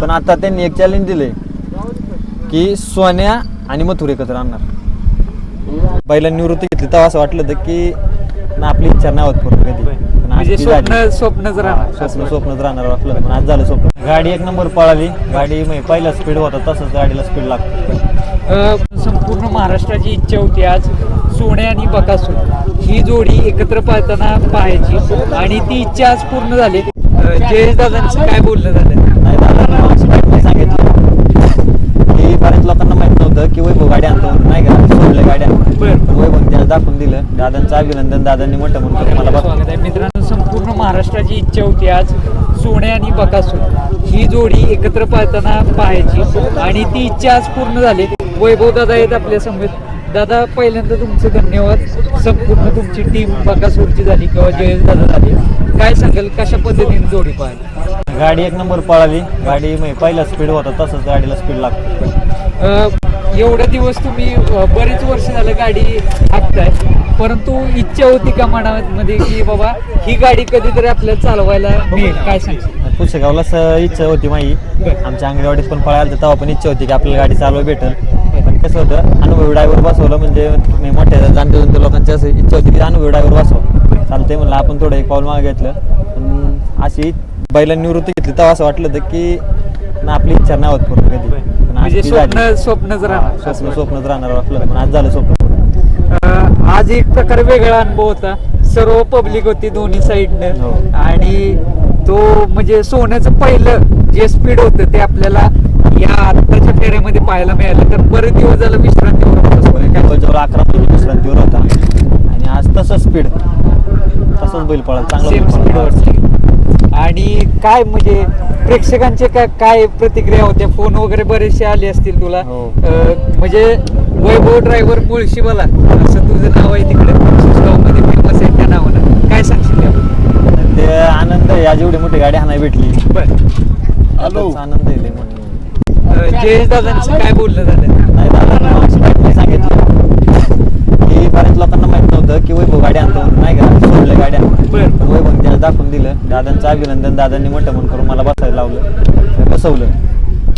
पण आता त्यांनी एक चॅलेंज दिले की सोन्या आणि मथुर एकत्र आणणार. बैलांनी निवृत्ती घेतली तेव्हा असं वाटलं होतं की ना आपली इच्छा नाही होत पूर्ण कधी. म्हणजे. स्वप्न स्वप्नच राहणार. स्वप्न स्वप्नच राहणार वाटलं पण आज झालं स्वप्न. गाडी एक नंबर पळाली. गाडी म्हणजे पहिला स्पीड होता तसंच गाडीला स्पीड लागतो. संपूर्ण महाराष्ट्राची इच्छा होती आज सोने आणि बकासूर. ही जोडी एकत्र पाहताना पाहायची. आणि ती इच्छा आज पूर्ण झाली. जयेश दादांचं काय बोलणं झालं? नाही दादा सांगितलं की बऱ्याच लोकांना माहीत नव्हतं की वैभव गाडी आणतो नाही का सोडल्या गाड्या बरं. वैभव त्याला दाखवून दिलं दादांचं अभिनंदन दादांनी मोठं म्हणतो मला बघ आहे मित्रांनो संपूर्ण महाराष्ट्राची इच्छा होती आज सोने आणि बकासूर ही जोडी एकत्र पाहताना पाहायची आणि ती इच्छा आज पूर्ण झाली वैभव दादा आहेत आपल्यासमोर दादा पहिल्यांदा तुमचं धन्यवाद संपूर्ण तुमची टीम बकासूरची झाली किंवा जयेश दादा झाली काय सांगाल कशा पद्धतीने जोडी पाहिली गाडी एक नंबर पळाली. गाडी म्हणजे पहिला स्पीड होता तसंच गाडीला स्पीड लागतो. एवढे दिवस तुम्ही अ, बरेच वर्ष झालं गाडी हाकताय. परंतु इच्छा होती का मनामध्ये की बाबा ही गाडी कधीतरी आपल्याला चालवायला मिळेल? काय सांगशील पुसेगावला स- इच्छा होती माझी. आमच्या अंगणवाडीत पण पळायला तेव्हा पण इच्छा होती की आपल्याला गाडी चालवा भेटेल. पण कसं होतं अनुभवी ड्रायव्हर बसवलं म्हणजे मी मोठ्या जाणते जाणते लोकांची असं इच्छा होती की अनुभवी ड्रायव्हर बसव. चालते म्हणलं आपण थोडं एक पाऊल मागे घेतलं. पण अशी बैलांनी निवृत्ती घेतली तेव्हा असं वाटलं होतं की ना आपली इच्छा नाही होत पूर्ण कधी पण आज म्हणजे ती स्वप्न. स्वप्नच हा, राहणार स्वप्न स्वप्नच राहणार पण आज झालं स्वप्न. अ, आज एक प्रकारे वेगळा अनुभव होता सर्व पब्लिक होती दोन्ही हो. साईडनं आणि तो म्हणजे सोन्याचं पहिलं जे स्पीड होतं ते आपल्याला या आत्ताच्या फेऱ्यामध्ये पाहायला मिळालं तर बरेच दिवस झालं विश्रांतीवर होता सोन्या. काय जवळ अकरा महिने विश्रांतीवर होता आणि आज तसंच स्पीड तसंच बैल पळाला चांगला बैल पळाला. वरती आणि काय म्हणजे प्रेक्षकांचे काय काय प्रतिक्रिया होत्या? फोन वगैरे बरेचसे आले असतील तुला. हो. अं, म्हणजे वैभव ड्रायव्हर मुळशीवाला असं तुझं नाव आहे तिकडे. मध्ये फेमस आहे त्या नावानं. काय सांगशील त्याबद्दल? ते आनंद आहे, आज एवढी मोठी गाडी हाणाय भेटली. हॅलो. त्याचाच आनंद आहे लय मोठा. जयेश दादांचं काय बोलणं झालं नाही दादा सांगितलं. की बऱ्याच लोकांना माहीत नव्हतं की वैभव गाडी आणतो म्हणून नाही का? सोडल्या गाड्या बरं. पण वैभव त्याला दाखवून दिलं. दादांचं अभिनंदन दादांनी मोठं म्हणून करून मला बसायला लावलं. बसवलं.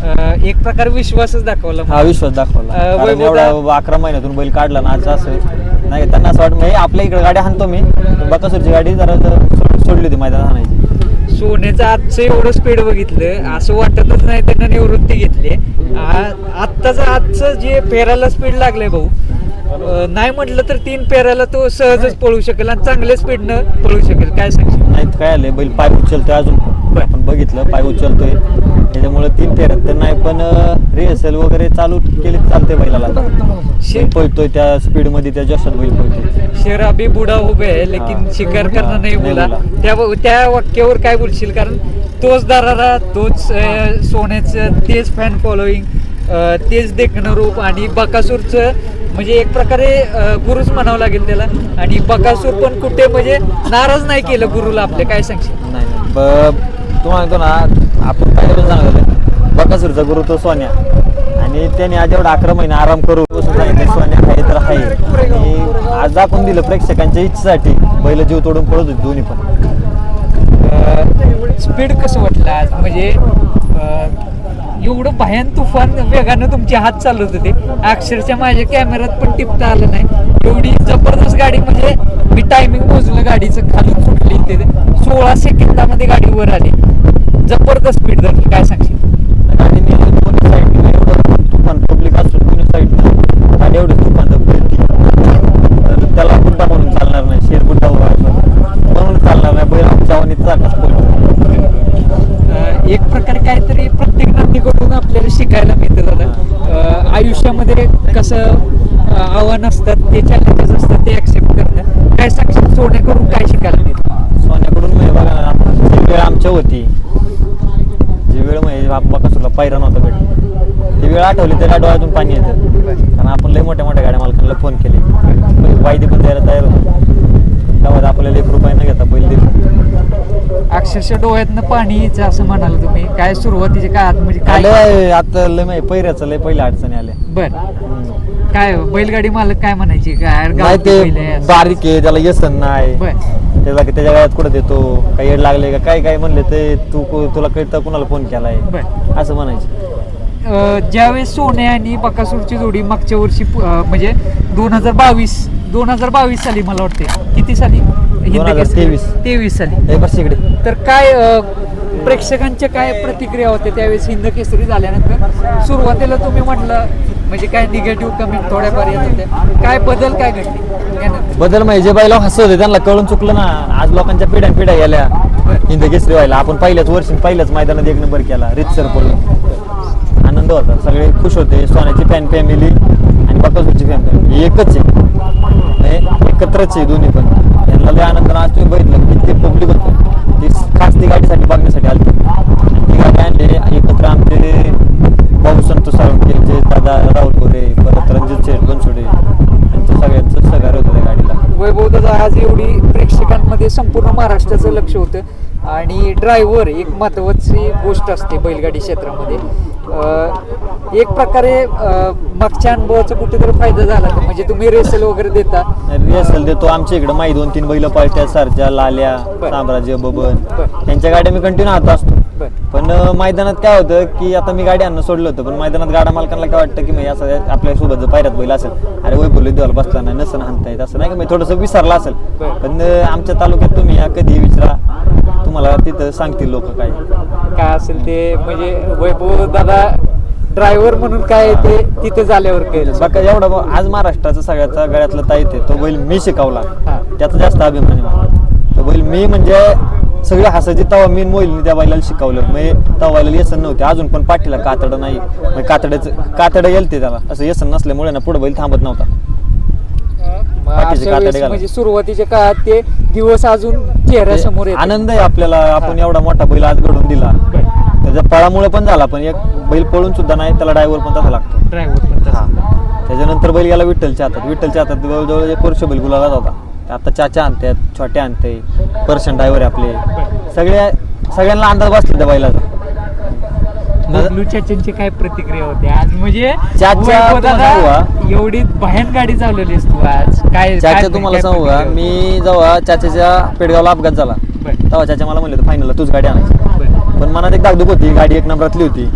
अं, एक प्रकार विश्वासच दाखवला हा विश्वास दाखवला. अं, कारण वैभव एवढा दा- अकरा महिन्यातून बैल काढला ना आज असं नाही का, त्यांना असं वाटतं आपल्या इकडे गाडी हाणतो मी. पण बकासूरची गाडी जरा जरा सोड- सोडली होती मैदानात हाणायची सोन्याचं आजचं एवढं स्पीड बघितलं असं वाटतच नाही त्यांना निवृत्ती घेतली. आ- आत्ताचं आजचं जे पेराला स्पीड लागलंय भाऊ नाही म्हटलं तर तीन पेराला तो सहजच पळू शकेल आणि चांगल्या स्पीडनं पळू शकेल. काय सांगशील? नाही तर काय आलंय बैल पाय उचलतोय अजून. पण. आपण बघितलं पाय उचलतोय. त्याच्यामुळे तीन फेऱ्यात तर नाही पण रिहर्सल वगैरे चालू केली चालते बैलाला पळतोय त्या स्पीडमध्ये त्या जशात बैल पळतोय. शेर अभी बुडा हो गए लेकिन. शिकार करना हा, नाही बोला. त्या त्या वाक्यावर काय बोलशील? कारण तोच दरारा तोच सोन्याचं तेच फॅन फॉलोईंग तेच देखणं रूप आणि बकासूरचं म्हणजे एक प्रकारे गुरुच म्हणावं लागेल त्याला. आणि बकासूर पण कुठे म्हणजे नाराज नाही केलं गुरुला आपले काय सांगशील? नाही तू म्हणतो ना आपण काय करून सांगतो बकासूरचा गुरु तो सोन्या. आणि त्याने आज एवढा अकरा महिने आराम करू सोन्या आहे तर आहे. आणि आज दाखवून दिलं प्रेक्षकांच्या इच्छेसाठी. बैल जीव तोडून पळत होते दोन्ही पण. स्पीड कसं वाटलं आज? म्हणजे एवढं भयान तुफान वेगानं तुमचे हात चालवत होते अक्षरशः माझ्या कॅमेऱ्यात पण टिपता आलं नाही. एवढी जबरदस्त गाडी म्हणजे मी टायमिंग मोजलं गाडीचं खाली फुटली ते सोळा सेकंदामध्ये गाडी वर आली जबरदस्त स्पीड धरली काय सांगशील गाडी नेली दोन्ही साईडने एवढं तुफान पब्लिक असतो दोन्ही साईडनं गाडी एवढी तुफान दबली तर त्याला गुड्डा म्हणून चालणार नाही शेर गुड्डा म्हणून चालणार नाही बैल जवानीत चालणार अं, एक प्रकारे काहीतरी प्रत्येक नातीकडून आपल्याला शिकायला मिळतं दादा अं, आयुष्यामध्ये कसं आव्हान असतात ते चॅलेंजेस असतात ते ऍक्सेप्ट करणं काय सांगशील सोन्याकडून काय शिकायला मिळतं? सोन्याकडून म्हणजे बघा जी वेळ आमच्या होती जी वेळ म्हणजे बाप्पा कसला पायरा नव्हता भेट ती वेळ आठवली त्याला डोळ्यातून पाणी येतं. कारण आपण लय मोठ्या मोठ्या गाड्या मालकांना फोन केले. वायदे पण द्यायला तयार होतो. तेव्हा आपल्याला एक रुपये न घेता बैल दिले. अक्षरशः डोळ्यातनं पाणी यायचं असं म्हणाल तुम्ही. काय सुरुवातीच्या काळात म्हणजे काय आता लय माहिती पैऱ्याचं लय पहिल्या अडचणी आल्या. बर. काय बैलगाडी मालक काय म्हणायची? काय ते. बारीक आहे त्याला येसन नाही. त्याला त्याच्या गळ्यात कुठं देतो? काही येड लागले का? काय काय म्हणले ते? तू तुला कळतं कुणाला फोन केलाय? असं म्हणायचं. ज्यावेळेस सोने आणि बकासूरची जोडी मागच्या वर्षी म्हणजे दोन हजार बावीस दोन हजार बावीस साली मला वाटते किती साली? 2023. तेवीस. साली. बस इकडे. तर काय प्रेक्षकांच्या काय प्रतिक्रिया होत्या त्यावेळेस हिंद केसरी झाल्यानंतर? सुरुवातीला तुम्ही म्हटलं म्हणजे काय निगेटिव्ह कमेंट थोड्याफार येत होत्या. काय बदल काय घडले? बदल म्हणजे जे बाईला हसत होते त्यांना कळून चुकलं ना. आज लोकांच्या पिढ्या पिढ्या गेल्या. हिंद केसरी व्हायला. आपण पहिल्याच वर्षी पहिल्याच मैदानात एक नंबर केला रितसर पडून आनंद होता. सगळे खुश होते. सोन्याची फॅन फॅमिली आणि बकासूरची फॅन फॅमिली एकच आहे. एकत्रच आहे दोन्ही पण. यांना लय आनंद आज तुम्ही बघितलं किती पब्लिक होतं. ती खास ती गाडीसाठी बघण्यासाठी आली ती गाडी आणली एकत्र आमचे भाऊ संतोष साळुंके जे दादा राहुल गोरे परत रणजित शेठ बनसोडे यांचं सगळ्यांचं सहकार्य होतं त्या गाडीला. वैभव दादा आज एवढी प्रेक्षकांमध्ये संपूर्ण महाराष्ट्राचं लक्ष होतं. आणि ड्रायव्हर एक महत्वाची गोष्ट असते बैलगाडी क्षेत्रामध्ये. एक प्रकारे मागच्या अनुभवाचा कुठेतरी फायदा झाला का? म्हणजे तुम्ही रेसल वगैरे देता? रिहर्सल देतो. आमच्या इकडे माई दोन तीन बैल पळत्या सरच्या लाल्या. साम्राज्य बबन. त्यांच्या गाड्या मी कंटिन्यू हात असतो. पण मैदानात काय होतं की आता मी गाडी आणणं सोडलं होतं पण मैदानात गाडा मालकांना काय वाटतं की म्हणजे असं आपल्यासोबत जर पायऱ्यात बैल असेल अरे वय बोलले देवाला बसला नाही नसन हाणता येत असं नाही का? म्हणजे थोडंसं विसरला असेल. पण आमच्या तालुक्यात तुम्ही या कधी विचारा. तुम्हाला तिथं सांगतील लोक काय. काय असेल ते म्हणजे वैभव दादा ड्रायव्हर म्हणून काय ते तिथे झाल्यावर कळेल. बाका एवढा ब- आज महाराष्ट्राचा सगळ्याचा गळ्यातला ताईत आहे तो बैल मी शिकवला. हा. त्याचा जास्त अभिमान आहे मला. तो बैल मी म्हणजे सगळे हसायचे तवा मी मोहिलनी त्या बैलाला शिकवलं. म्हणजे तवा बैलाला येसन नव्हते अजून पण पाठीला कातडं नाही. म्हणजे कातड्याचं कातडं गेलते त्याला. असं येसन नसल्यामुळे ना पुढे बैल थांबत नव्हता. मग पाठीचे अशा कातडे वेळेस घाला. म्हणजे सुरुवातीच्या काळात ते दिवस अजून चेहऱ्यासमोर येतात. आनंद आहे आपल्याला. आपण एवढा मोठा बैल आज घडून दिला. त्याच्या पळामुळे पण झाला पण एक बैल पळून सुद्धा नाही त्याला ड्रायव्हर पण तसा लागतो. ड्रायव्हर पण तसा. त्याच्यानंतर बैल गेला विठ्ठलच्या हातात. विठ्ठलच्या हातात जवळजवळ एक वर्ष बैल गुलाबात होता. आता चाचा आणतात छोटे आणते पर्सन ड्रायव्हर आपले. सगळ्या सगळ्यांना अंदाज बसला त्या बैलाचा. बबलू चाचांची काय प्रतिक्रिया होती आज? म्हणजे चाचा, वैभव दादा, एवढी भयान गाडी चालवलीस तू आज. काय चाचा तुम्हाला काय सांगू का? प्रतिक्रिया मी जेव्हा चाच्याच्या पेडगावला अपघात झाला होती? बर, तेव्हा चाचा मला म्हणले फायनलला तूच गाडी आणायची. पण मनात एक दागदुख होती गाडी एक नंबरातली होती.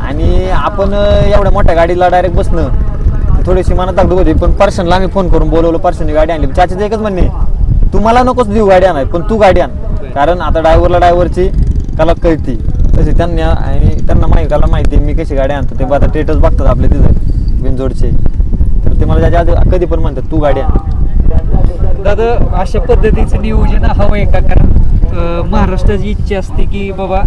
आणि आपण एवढ्या मोठ्या गाडीला डायरेक्ट बसणं थोडीशी मनात दागदुख होती. पण पर्सनला आम्ही फोन करून बोलवलं पर्सनची गाडी आणली. चाच्याचं एकच म्हणणे तुम्हाला नकोच देऊ गाडी आणाय पण तू गाडी आण. कारण आता ड्रायव्हरला ड्रायव्हरची कला कळती. तशी त्यांना आणि त्यांना माहिती त्याला माहिती आहे मी कशी गाडी आणतो. ते आता टेटस बघतात आपले तिथे बिनजोडचे. तर ते मला त्याच्या आधी कधी पण म्हणतात तू गाडी आण. दादा अशा पद्धतीचं नियोजन हवं आहे का? कारण महाराष्ट्राची इच्छा असते की बाबा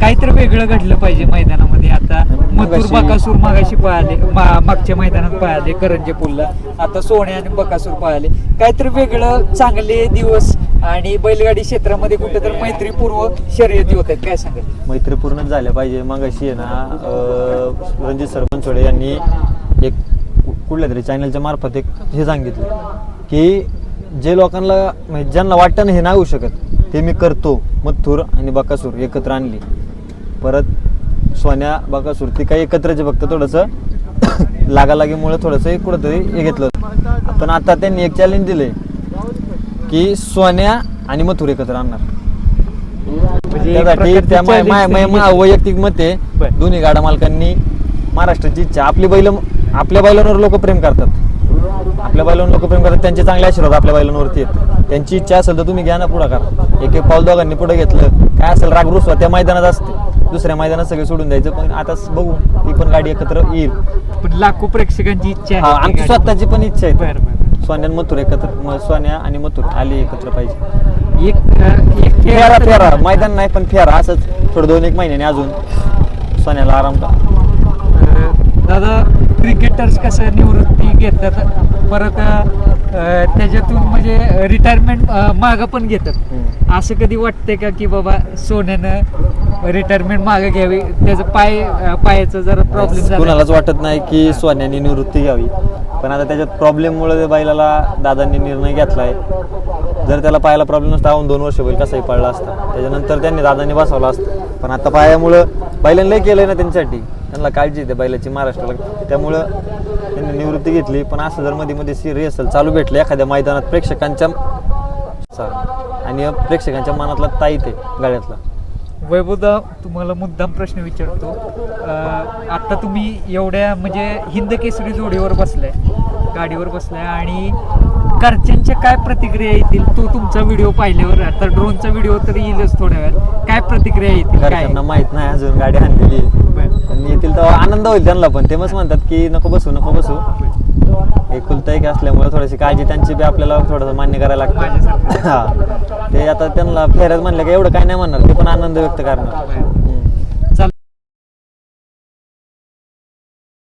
काहीतरी वेगळं घडलं पाहिजे मैदानामध्ये. आता मथुर मगाशी- बकासूर मागाशी पळाले मा- मागच्या मैदानात पळाले करंजे पुलला आता सोने आणि बकासूर पळाले. काहीतरी वेगळं चांगले दिवस आणि बैलगाडी क्षेत्रामध्ये कुठेतरी मैत्रीपूर्व शर्यती होत आहेत. काय सांगाल? मैत्रीपूर्णच झाल्या पाहिजे. मग अशी आहे ना रणजित सरपंचोडे यांनी एक कुठल्या तरी चॅनलच्या मार्फत एक हे सांगितलं की जे लोकांना म्हणजे ज्यांना वाटतं ना हे नाही होऊ शकत ते मी करतो. मथुर आणि बकासूर एकत्र आणली. परत सोन्या बकासूर ती काही एकत्रच फक्त थोडंसं लागालागीमुळे थोडंसं कुठंतरी हे घेतलं पण आता त्यांनी एक चॅलेंज दिले की सोन्या आणि मथुर एकत्र आणणार. म्हणजे त्यासाठी त्या. वैयक्तिक मत. दोन्ही गाडा मालकांनी महाराष्ट्राची इच्छा. आपली बैल आपल्या बैलांवर लोक प्रेम करतात. आपल्या बैलांवर लोक प्रेम करतात त्यांचे चांगले आशीर्वाद आपल्या बैलांवरती आहेत. त्यांची इच्छा असेल तर तुम्ही घ्या ना पुढाकार. एक एक पाऊल दोघांनी पुढे घेतलं काय असेल राग रुसवा त्या मैदानात असते. दुसऱ्या मैदानात सगळे सोडून द्यायचं पण आता बघू ती पण गाडी एकत्र येईल. पण लाखो प्रेक्षकांची इच्छा हा आहे आमची. स्वतःची पण इच्छा आहे. सोन्या मथुर एकत्र सोन्या आणि मथुर आली एकत्र पाहिजे. एक एक फेरा फेरा मैदान नाही पण फेरा असंच. थोडं दोन एक महिन्याने अजून सोन्याला आराम का दादा क्रिकेटर्स कसं निवृत्ती घेतात? परत त्याच्यातून म्हणजे रिटायरमेंट मागं पण घेतात. असं कधी वाटतंय का की बाबा सोन्यानं रिटायरमेंट मागं घ्यावी? त्याचं पाय पायाचा जरा प्रॉब्लेम कुणालाच वाटत नाही की सोन्याने निवृत्ती घ्यावी. पण आता त्याच्यात प्रॉब्लेममुळे बैलाला दादांनी निर्णय घेतलाय. जर त्याला पायाला प्रॉब्लेम नसता अजून दोन वर्ष बैल कसाही पडला असता. त्याच्यानंतर त्यांनी दादांनी बसवला असतं. पण आता पायामुळं बैलांना लय केलंय ना त्यांच्यासाठी. त्यांना काळजी आहे त्या बैलाची महाराष्ट्राला. त्यामुळं त्यांनी निवृत्ती घेतली पण असं जर मध्ये मध्ये सिरियस चालू भेटलं एखाद्या मैदानात प्रेक्षकांच्या आणि प्रेक्षकांच्या मनातला ताई ते गाड्यातला वैभवदा तुम्हाला मुद्दाम प्रश्न विचारतो. आत्ता आता तुम्ही एवढ्या म्हणजे हिंद केसरी जोडीवर बसलाय गाडीवर बसलाय आणि घरच्यांच्या काय प्रतिक्रिया येतील? तो तुमचा व्हिडिओ पाहिल्यावर आता ड्रोनचा व्हिडिओ तर येईलच थोड्या वेळात. काय प्रतिक्रिया येतील? काय? घरच्यांना माहीत नाही अजून गाडी आणलेली. आणि येतील तर आनंद होईल त्यांना पण. ते मस्त म्हणतात की नको बसू नको बसू. एकुलता एक असल्यामुळे थोडीशी काळजी त्यांची बी आपल्याला थोडंसं मान्य करायला लागतं. हा. ते आता त्यांना फेऱ्यात म्हणलं की एवढं काय नाही म्हणणार. ते पण आनंद व्यक्त करणार.